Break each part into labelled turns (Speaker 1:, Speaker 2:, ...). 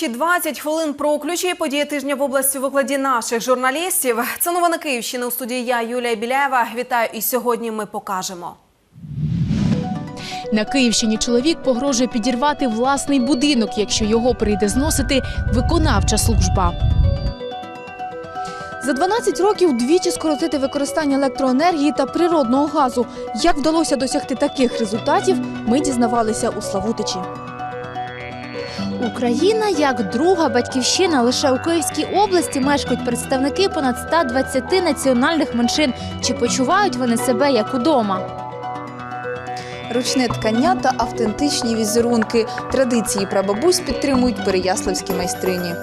Speaker 1: найближчі 20 хвилин про ключі події тижня в області у викладі наших журналістів. Це новини Київщини у студії я Юлія Біляєва. Вітаю і сьогодні ми покажемо.
Speaker 2: На Київщині чоловік погрожує підірвати власний будинок, якщо його прийде зносити виконавча служба. За 12 років двічі скоротити використання електроенергії та природного газу. Як вдалося досягти таких результатів, ми дізнавалися у Славутичі.
Speaker 3: Україна як друга батьківщина. Лише у Київській області мешкають представники понад 120 національних меншин. Чи почувають вони себе як удома?
Speaker 4: Ручне ткання та автентичні візерунки. Традиції прабабусь підтримують переяславські майстрині.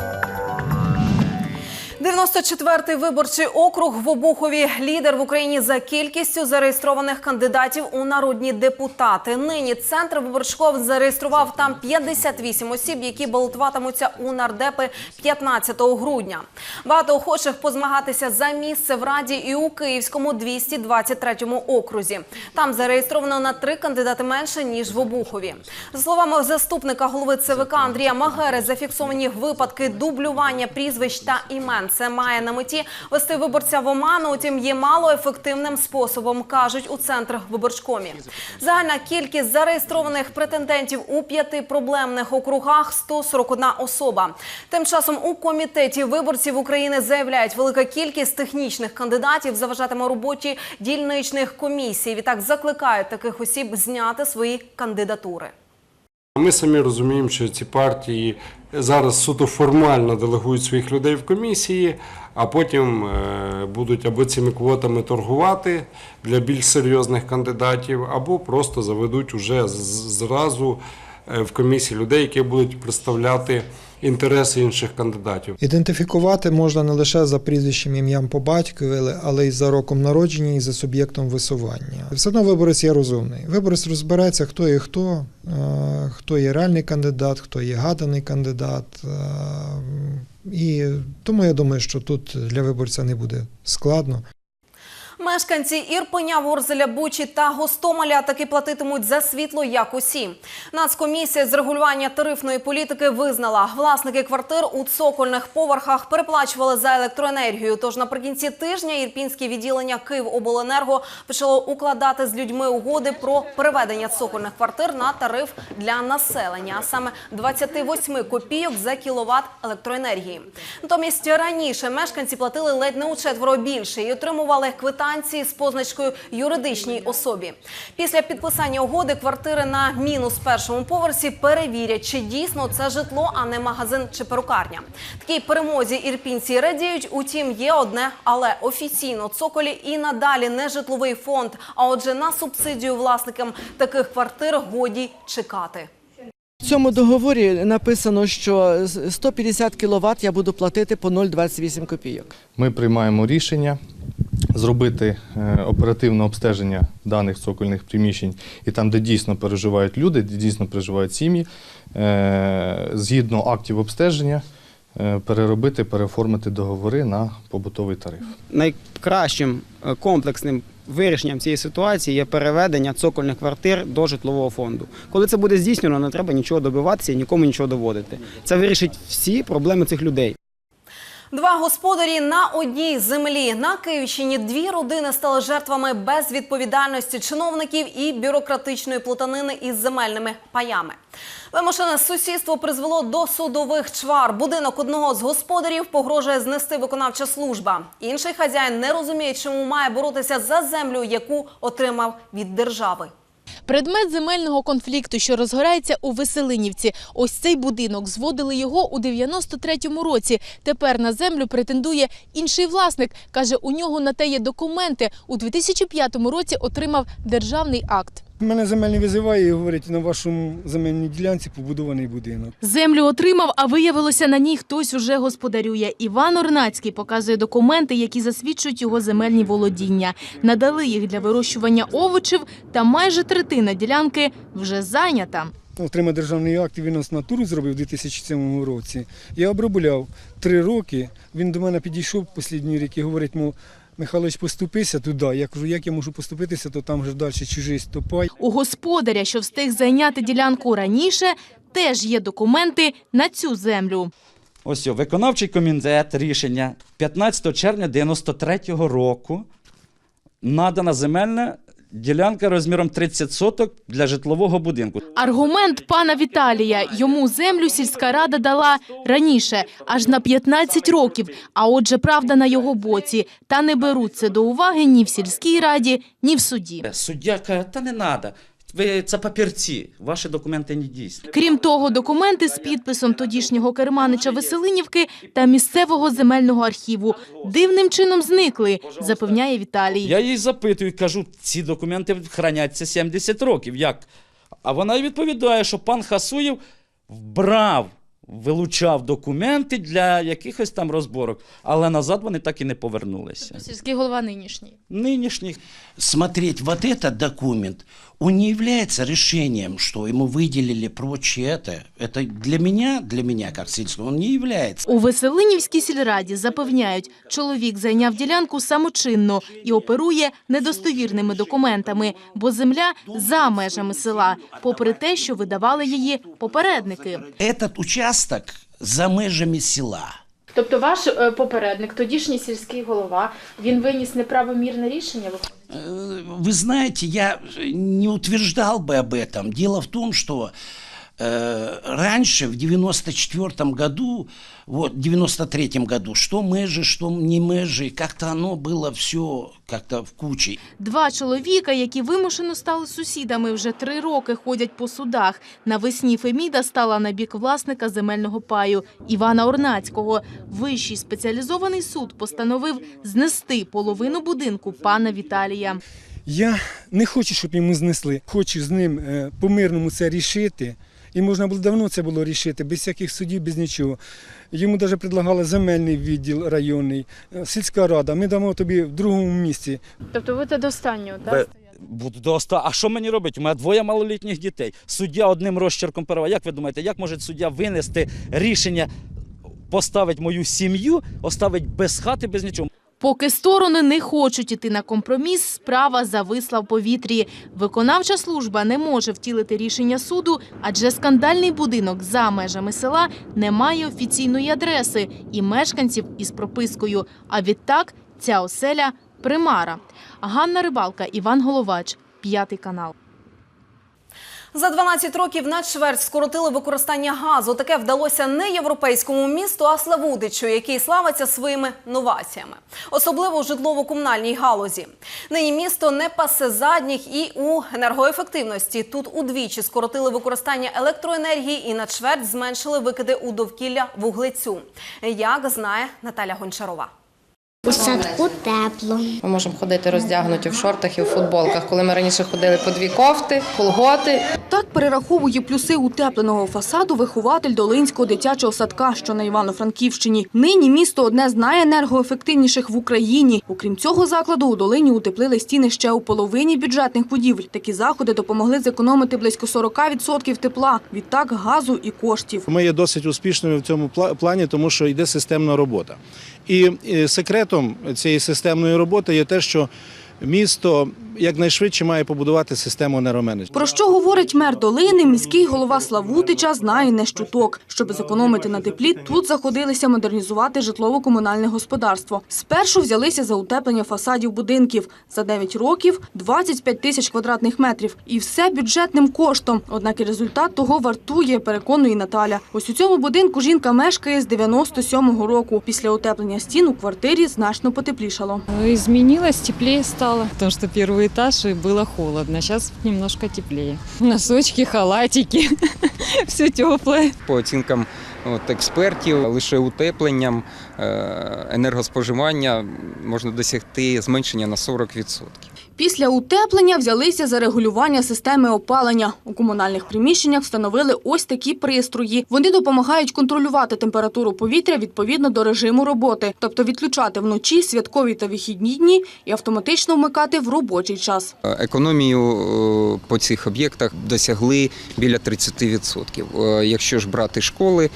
Speaker 1: 94-й виборчий округ в Обухові. Лідер в Україні за кількістю зареєстрованих кандидатів у народні депутати. Нині центр виборчков зареєстрував там 58 осіб, які балотуватимуться у нардепи 15 грудня. Багато охочих позмагатися за місце в раді і у Київському 223 окрузі. Там зареєстровано на три кандидати менше ніж в Обухові. За словами заступника голови ЦВК Андрія Магери, зафіксовані випадки дублювання прізвищ та імен. Це має на меті вести виборця в оману. Утім, є малоефективним способом, кажуть у центр виборчкомі. Загальна кількість зареєстрованих претендентів у п'яти проблемних округах 141 особа. Тим часом у комітеті виборців України заявляють, велика кількість технічних кандидатів заважатиме роботі дільничних комісій. Відтак закликають таких осіб зняти свої кандидатури.
Speaker 5: Ми самі розуміємо, що ці партії зараз суто формально делегують своїх людей в комісії, а потім е, будуть або цими квотами торгувати для більш серйозних кандидатів, або просто заведуть уже зразу е, в комісії людей, які будуть представляти інтереси інших кандидатів.
Speaker 6: Ідентифікувати можна не лише за прізвищем ім'ям по батькові, але- й за роком народження, і за суб'єктом висування. Все одно виборець є розумний. Виборець розбереться, хто є хто, е, хто є реальний кандидат, хто є гаданий кандидат. е, І тому я думаю, що тут для виборця не буде складно.
Speaker 1: Мешканці Ірпеня, Ворзеля, Бучі та Гостомеля таки платитимуть за світло, як усі. Нацкомісія з регулювання тарифної політики визнала, власники квартир у цокольних поверхах переплачували за електроенергію. Тож наприкінці тижня ірпінське відділення Київобленерго почало укладати з людьми угоди про переведення цокольних квартир на тариф для населення, а саме 28 копійок за кіловат електроенергії. Натомість раніше мешканці платили ледь не у четверо більше і отримували квитанції з позначкою юридичній особі. Після підписання угоди квартири на мінус першому поверсі перевірять, чи дійсно це житло, а не магазин чи перукарня. Такій перемозі ірпінці радіють. Утім, є одне, але офіційно цоколі і надалі не житловий фонд. А отже, на субсидію власникам таких квартир годі чекати.
Speaker 7: В цьому договорі написано, що з 150 кВт я буду платити по 0,28 копійок.
Speaker 8: Ми приймаємо рішення зробити е, оперативне обстеження даних цокольних приміщень і там, де дійсно переживають люди, де дійсно переживають сім'ї, е, згідно актів обстеження, е, переробити, переоформити договори на побутовий тариф.
Speaker 9: найкращим комплексним вирішенням цієї ситуації є переведення цокольних квартир до житлового фонду. Коли це буде здійснено, не треба нічого добиватися і нікому нічого доводити. Це вирішить всі проблеми цих людей.
Speaker 1: Два господарі на одній землі на Київщині. Дві родини стали жертвами безвідповідальності чиновників і бюрократичної плутанини із земельними паями. Вимушене сусідство призвело до судових чвар. Будинок одного з господарів погрожує знести виконавча служба. Інший хазяїн не розуміє, чому має боротися за землю, яку отримав від держави.
Speaker 2: Предмет земельного конфлікту, що розгорається у Веселинівці. Ось цей будинок зводили його у 93-му році. Тепер на землю претендує інший власник. Каже, у нього на те є документи. У 2005 році отримав державний акт.
Speaker 10: Мене земельний визиває і говорить, на вашому земельній ділянці побудований будинок.
Speaker 2: Землю отримав, а виявилося, на ній хтось уже господарює. Іван Орнацький показує документи, які засвідчують його земельні володіння. Надали їх для вирощування овочів, та майже третина ділянки вже зайнята.
Speaker 10: Отримав державний акт він нас натуру зробив у 2007 році. Я обробляв три роки. Він до мене підійшов останній рік і говорить, мов, Михайлович, поступися туди. Я кажу, як я можу поступитися, то там вже далі чужий стопай.
Speaker 2: У господаря, що встиг зайняти ділянку раніше, теж є документи на цю землю.
Speaker 11: Ось виконавчий комітет рішення 15 червня 93-го року надана земельна ділянка розміром 30 соток для житлового будинку.
Speaker 2: Аргумент пана Віталія. Йому землю сільська рада дала раніше, аж на 15 років. А отже, правда на його боці. Та не беруть це до уваги ні в сільській раді, ні в суді.
Speaker 11: Суддя каже, та не треба. Ви це папірці, ваші документи не дійсні.
Speaker 2: Крім того, документи з підписом тодішнього керманича Веселинівки та місцевого земельного архіву дивним чином зникли, запевняє Віталій.
Speaker 11: Я їй запитую, кажу, ці документи храняться 70 років. Як? А вона й відповідає, що пан Хасуєв вбрав, вилучав документи для якихось там розборок, але назад вони так і не повернулися.
Speaker 2: Сільський голова нинішній.
Speaker 11: Нинішніх
Speaker 12: смотреть вот этот документ, он не является решением, что ему выделили прочее это. Это для меня, для меня как сельского, он не является.
Speaker 2: У Веселинівській сільраді запевняють, чоловік зайняв ділянку самочинно і оперує недостовірними документами, бо земля за межами села, попри те, що видавали її попередники.
Speaker 12: Этот участок за межами села.
Speaker 2: Тобто ваш е, попередник, тодішній сільський голова, він виніс неправомірне рішення?
Speaker 12: Э, Вы знаете, я не утверждал бы об этом. Дело в том, что э, раньше, в 94 году, вот, в 93 году, что межи, что не межи, как-то оно было все как-то в куче.
Speaker 2: Два чоловіка, які вимушено стали сусідами, вже три роки ходять по судах. Навесні Феміда стала на бік власника земельного паю Івана Орнацького. Вищий спеціалізований суд постановив знести половину будинку пана Віталія.
Speaker 10: Я не хочу, щоб йому знесли. Хочу з ним е, по-мирному це рішити. І можна було давно це було рішити, без всяких судів, без нічого. Йому навіть предлагали земельний відділ районний, е, сільська рада. Ми дамо тобі в другому місці.
Speaker 2: Тобто ви це до останнього,
Speaker 11: Ви- Буду до оста- А що мені робити? У мене двоє малолітніх дітей. Суддя одним розчерком перава. Як ви думаєте, як може суддя винести рішення поставити мою сім'ю, оставить без хати, без нічого?
Speaker 2: Поки сторони не хочуть іти на компроміс, справа зависла в повітрі. Виконавча служба не може втілити рішення суду, адже скандальний будинок за межами села не має офіційної адреси і мешканців із пропискою. А відтак ця оселя – примара. Ганна Рибалка, Іван Головач, П'ятий канал.
Speaker 1: За 12 років на чверть скоротили використання газу. Таке вдалося не європейському місту, а Славутичу, який славиться своїми новаціями, особливо у житлово-комунальній галузі. Нині місто не пасе задніх і у енергоефективності. Тут удвічі скоротили використання електроенергії і на чверть зменшили викиди у довкілля вуглецю. Як знає Наталя Гончарова.
Speaker 13: У садку тепло.
Speaker 14: Ми можемо ходити роздягнуті в шортах і в футболках. Коли ми раніше ходили по дві кофти, колготи.
Speaker 15: Так перераховує плюси утепленого фасаду вихователь Долинського дитячого садка, що на Івано-Франківщині. Нині місто одне з найенергоефективніших в Україні. Окрім цього закладу, у Долині утеплили стіни ще у половині бюджетних будівель. Такі заходи допомогли зекономити близько 40% тепла, відтак газу і коштів.
Speaker 16: Ми є досить успішними в цьому плані, тому що йде системна робота. І е, секретом цієї системної роботи є те, що місто якнайшвидше має побудувати систему енергоменеджменту.
Speaker 15: Про що говорить мер Долини, міський голова Славутича знає не щуток. Щоб зекономити на теплі, тут заходилися модернізувати житлово-комунальне господарство. Спершу взялися за утеплення фасадів будинків. За 9 років – 25 тисяч квадратних метрів. І все бюджетним коштом. Однак і результат того вартує, переконує Наталя. Ось у цьому будинку жінка мешкає з 97-го року. Після утеплення стін у квартирі значно потеплішало.
Speaker 17: Изменилось, теплее стало, потому что первый этаж и было холодно. Сейчас немножко теплее. Носочки, халатики, все теплое.
Speaker 18: По оцінкам от, експертів, лише утепленням е, енергоспоживання можна досягти зменшення на 40%.
Speaker 15: Після утеплення взялися за регулювання системи опалення. У комунальних приміщеннях встановили ось такі пристрої. Вони допомагають контролювати температуру повітря відповідно до режиму роботи, тобто відключати вночі святкові та вихідні дні і автоматично вмикати в робочий час.
Speaker 18: Е, Економію е, по цих об'єктах досягли біля 30%. Е, Якщо ж брати школи,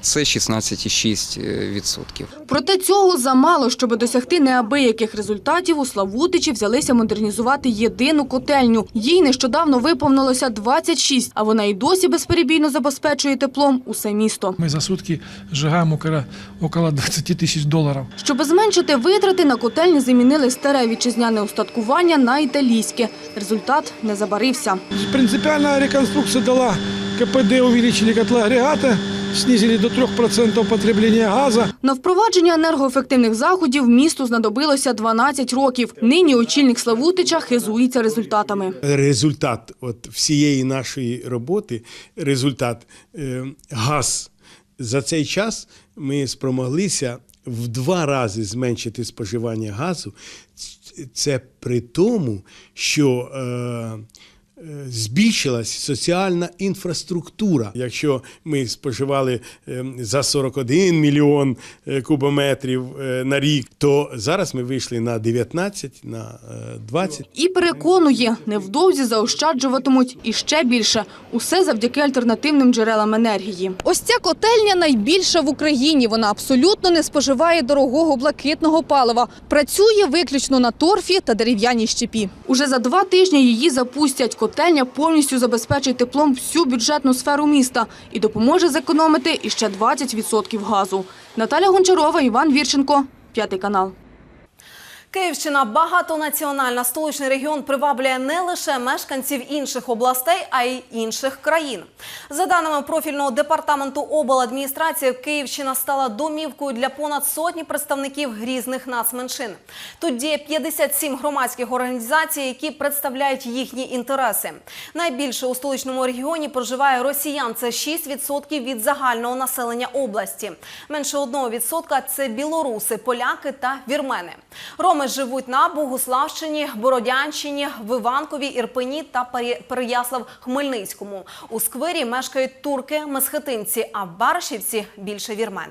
Speaker 18: це 16,6%.
Speaker 15: Проте цього замало, щоб досягти неабияких результатів. У Славутичі взялися модернізувати модернізувати єдину котельню. Їй нещодавно виповнилося 26, а вона й досі безперебійно забезпечує теплом усе місто.
Speaker 19: Ми за сутки жигаємо около, около 20 тисяч доларів.
Speaker 15: Щоб зменшити витрати, на котельні замінили старе вітчизняне устаткування на італійське. Результат не забарився.
Speaker 19: Принципіальна реконструкція дала КПД, увеличили котлоагрегата, снизили до 3% потребления газа.
Speaker 15: На впровадження енергоефективних заходів місту знадобилося 12 років. Нині очільник Славутича хизується результатами.
Speaker 20: результат от всієї нашої роботи, результат е, газ. За цей час ми спромоглися в два рази зменшити споживання газу. Це при тому, що е, е, збільшилась соціальна інфраструктура. Якщо ми споживали е, за 41 мільйон е, кубометрів е, на рік, то зараз ми вийшли на 19, на е, 20.
Speaker 15: І переконує, невдовзі заощаджуватимуть і ще більше. Усе завдяки альтернативним джерелам енергії. Ось ця котельня найбільша в Україні. Вона абсолютно не споживає дорогого блакитного палива. Працює виключно на торфі та дерев'яній щепі. Уже за два тижні її запустять. Котельня повністю забезпечить теплом всю бюджетну сферу міста і допоможе зекономити іще 20% газу. Наталя Гончарова, Іван Вірченко, п'ятий канал.
Speaker 1: Київщина багатонаціональна столичний регіон приваблює не лише мешканців інших областей, а й інших країн. За даними профільного департаменту обладміністрації, Київщина стала домівкою для понад сотні представників різних нацменшин. Тут діє 57 громадських організацій, які представляють їхні інтереси. Найбільше у столичному регіоні проживає росіян. Це 6% від загального населення області. Менше 1% – це білоруси, поляки та вірмени. Роми живуть на Богуславщині, Бородянщині, Виванкові, Ірпені та Переяслав-Хмельницькому. У сквері мешкають турки, месхетинці, а в Баришівці більше вірмен.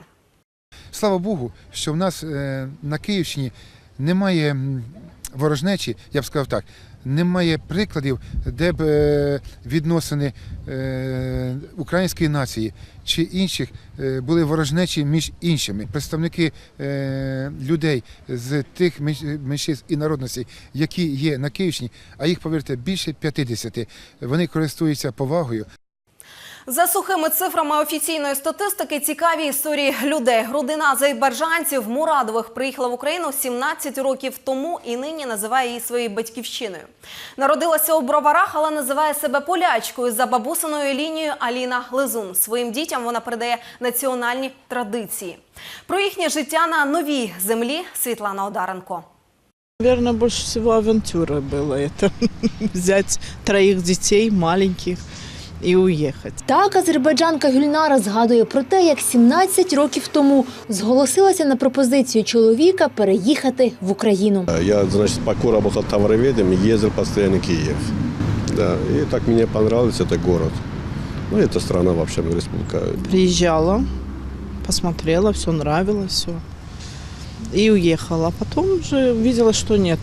Speaker 21: Слава Богу, що в нас е, на Київщині немає ворожнечі, я б сказав так, немає прикладів, де б е, відносини е, української нації чи інших е, були ворожнечі між іншими. Представники людей з тих менш- меншин і народностей, які є на Київщині, а їх, повірте, більше 50, вони користуються повагою.
Speaker 1: За сухими цифрами офіційної статистики цікаві історії людей. Родина азербайджанців Мурадових приїхала в Україну 17 років тому і нині називає її своєю батьківщиною. Народилася у Броварах, але називає себе полячкою за бабусиною лінією Аліна Лизун. Своїм дітям вона передає національні традиції. Про їхнє життя на новій землі Світлана Одаренко.
Speaker 22: Наверное, больше всего авантюра было это. Взять троих детей маленьких и уехать.
Speaker 3: Так азербайджанка Гюльнара згадує про те, як 17 років тому зголосилася на пропозицію чоловіка переїхати в Україну.
Speaker 23: Я, значит, пока работал товароведом, ездил постоянно в Киев. Да, и так мне понравился этот город. Ну, это страна вообще, республика.
Speaker 22: Приезжала, посмотрела, все нравилось, все. И уехала. А потом уже увидела, что нет,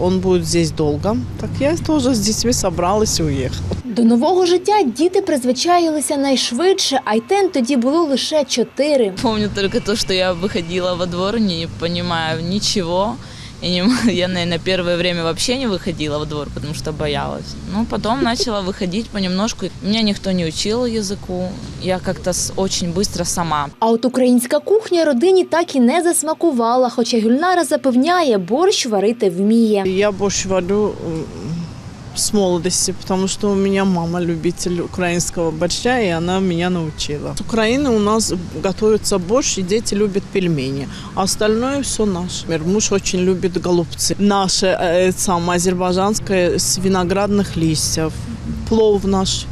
Speaker 22: он будет здесь долго. Так я тоже с детьми собралась и уехала.
Speaker 3: До нового життя діти призвичаїлися найшвидше, а Айтен тоді було лише чотири.
Speaker 24: Помню тільки то, що я виходила во двор, не розумію ничего. И не, я, наверное, первое время вообще не выходила во двор, потому что боялась. Ну, потом начала выходить понемножку. Меня никто не учил языку. Я как-то с- очень быстро сама.
Speaker 3: А от українська кухня родині так і не засмакувала, хоча Гюльнара запевняє, борщ варити вміє.
Speaker 22: Я борщ варю м, с молодости, потому что у меня мама любитель украинского борща, и она меня научила. С Украины у нас готовится борщ, и дети любят пельмени, а остальное все наше. Например, Муж очень любит голубцы. Наше, э, самое азербайджанское, с виноградных листьев. Плов наш.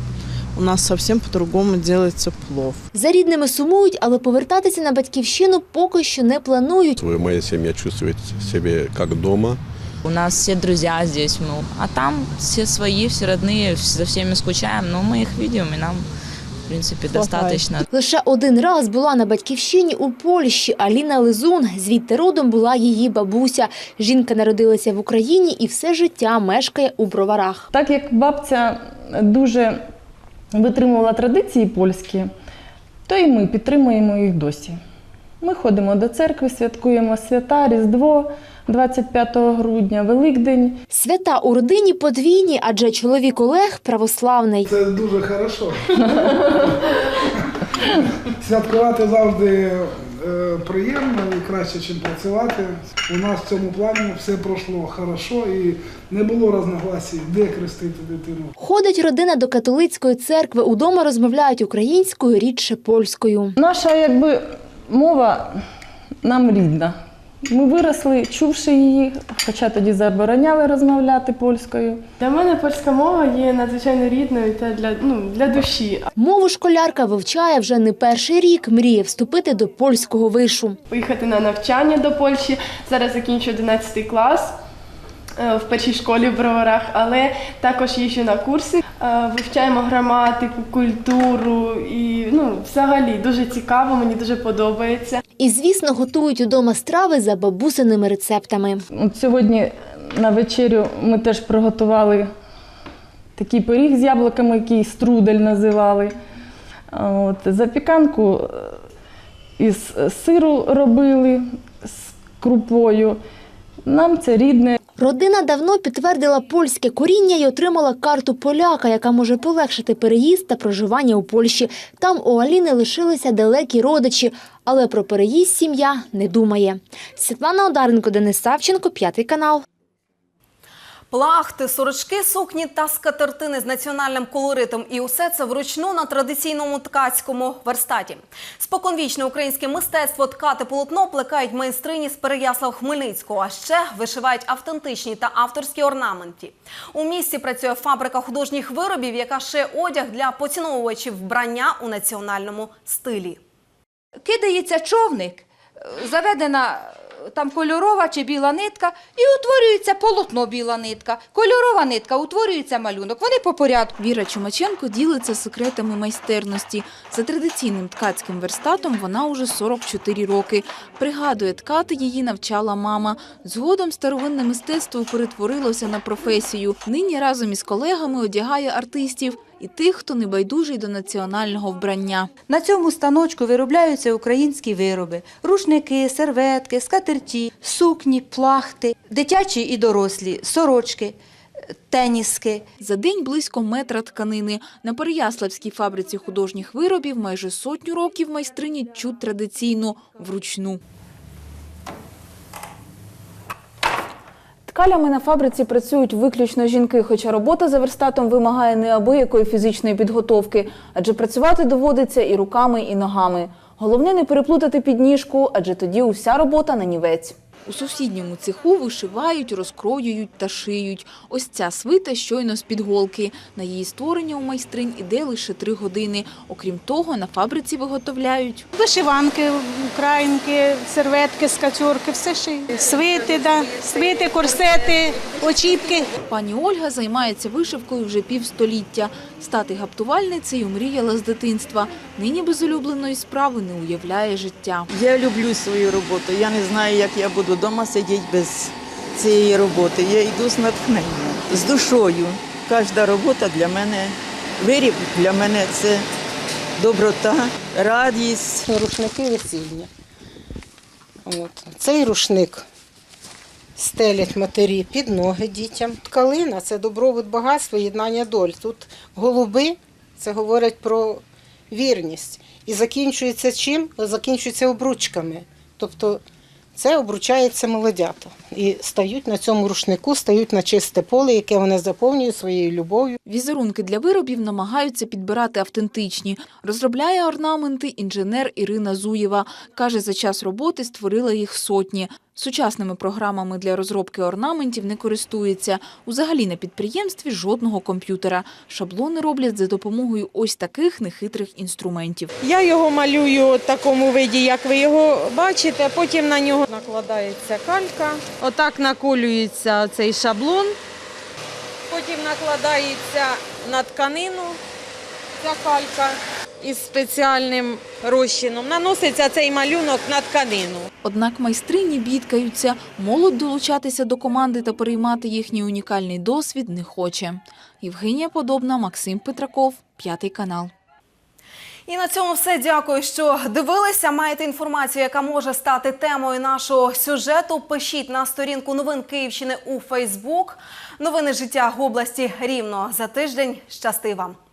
Speaker 22: У нас совсем по-другому делается плов.
Speaker 3: За рідними сумують, але повертатися на батьківщину поки що не планують.
Speaker 23: Моя семья чувствует себя как дома.
Speaker 24: У нас все друзья здесь, ну, а там все свои, все родные, за всеми скучаем, но мы их видим, и нам, в принципе, достаточно.
Speaker 3: Лише один раз була на батьківщині у Польщі. Аліна Лизун. Звідти родом була її бабуся. Жінка народилася в Україні і все життя мешкає у броварах.
Speaker 25: Так як бабця дуже витримувала традиції польські, то і ми підтримуємо їх досі. Ми ходимо до церкви, святкуємо свята, Різдво, 25 грудня, Великдень.
Speaker 3: Свята у родині подвійні, адже чоловік Олег православний.
Speaker 19: Це дуже хорошо. Святкувати завжди е, приємно і краще, ніж працювати. У нас в цьому плані все пройшло хорошо і не було розногласій, де крестити дитину.
Speaker 3: Ходить родина до католицької церкви. Удома розмовляють українською, рідше польською.
Speaker 25: Наша якби мова нам рідна. Ми виросли, чувши її, хоча тоді забороняли розмовляти польською.
Speaker 15: Для мене польська мова є надзвичайно рідною та для, ну, для душі.
Speaker 3: Мову школярка вивчає вже не перший рік. Мріє вступити до польського вишу.
Speaker 15: Поїхати на навчання до Польщі. Зараз закінчу 11 клас в першій школі в Броварах, але також їжджу на курси. Е, Вивчаємо граматику, культуру і ну, взагалі дуже цікаво, мені дуже подобається.
Speaker 3: І, звісно, готують удома страви за бабусиними рецептами.
Speaker 25: От сьогодні на вечерю ми теж приготували такий пиріг з яблуками, який струдель називали. От, запіканку е, із сиру робили з крупою. Нам це рідне.
Speaker 3: Родина давно підтвердила польське коріння і отримала карту поляка, яка може полегшити переїзд та проживання у Польщі. Там у Аліни лишилися далекі родичі, але про переїзд сім'я не думає. Світлана Одаренко, Денис Савченко, п'ятий канал.
Speaker 1: Плахти, сорочки, сукні та скатертини з національним колоритом. І усе це вручну на традиційному ткацькому верстаті. Споконвічне українське мистецтво ткати полотно плекають майстрині з Переяслав Хмельницького. А ще вишивають автентичні та авторські орнаменті. У місті працює фабрика художніх виробів, яка шиє одяг для поціновувачів вбрання у національному стилі.
Speaker 26: кидається човник, заведена там кольорова чи біла нитка, і утворюється полотно біла нитка. Кольорова нитка, утворюється малюнок. Вони по порядку.
Speaker 27: Віра Чумаченко ділиться секретами майстерності. За традиційним ткацьким верстатом вона уже 44 роки. Пригадує, ткати її навчала мама. Згодом старовинне мистецтво перетворилося на професію. Нині разом із колегами одягає артистів і тих, хто не байдужий до національного вбрання.
Speaker 26: На цьому станочку виробляються українські вироби: рушники, серветки, скатерті, сукні, плахти, дитячі і дорослі, сорочки, теніски.
Speaker 27: За день близько метра тканини. На Переяславській фабриці художніх виробів майже сотню років майстрині чуть традиційно вручну.
Speaker 28: Ткалями на фабриці працюють виключно жінки, хоча робота за верстатом вимагає неабиякої фізичної підготовки, адже працювати доводиться і руками, і ногами. Головне не переплутати підніжку, адже тоді уся робота на нівець.
Speaker 27: У сусідньому цеху вишивають, розкроюють та шиють. Ось ця свита щойно з-під голки. На її створення у майстринь іде лише три години. Окрім того, на фабриці виготовляють
Speaker 29: Вишиванки, українки, серветки, скатюрки, все шиє. Свити, да. свити, корсети, очіпки.
Speaker 27: Пані Ольга займається вишивкою вже півстоліття. Стати гаптувальницею мріяла з дитинства. Нині без улюбленої справи не уявляє життя.
Speaker 30: Я люблю свою роботу. Я не знаю, як я буду вдома сидіти без цієї роботи. Я йду з натхненням, з душою. Кожна робота для мене, виріб для мене це доброта, радість.
Speaker 31: Рушники весільні. От. Цей рушник стелять матері під ноги дітям. Ткалина це добробут багатство, єднання доль. Тут голуби це говорять про вірність. І закінчується чим? Закінчується обручками. Тобто це обручається молодята. І стають на цьому рушнику, стають на чисте поле, яке вони заповнюють своєю любов'ю.
Speaker 27: Візерунки для виробів намагаються підбирати автентичні. Розробляє орнаменти інженер Ірина Зуєва. Каже, за час роботи створила їх сотні. Сучасними програмами для розробки орнаментів не користується. Узагалі на підприємстві жодного комп'ютера. Шаблони роблять за допомогою ось таких нехитрих інструментів.
Speaker 32: Я його малюю в такому виді, як ви його бачите. Потім на нього накладається калька. Отак наколюється цей шаблон. Потім накладається на тканину ця калька із спеціальним розчином. Наноситься цей малюнок на тканину.
Speaker 27: Однак майстрині бідкаються. Молодь долучатися до команди та переймати їхній унікальний досвід не хоче. Євгенія Подобна, Максим Петраков, П'ятий канал.
Speaker 1: І на цьому все. Дякую, що дивилися. Маєте інформацію, яка може стати темою нашого сюжету. Пишіть на сторінку новин Київщини у Фейсбук. Новини життя в області рівно за тиждень. Щасти вам!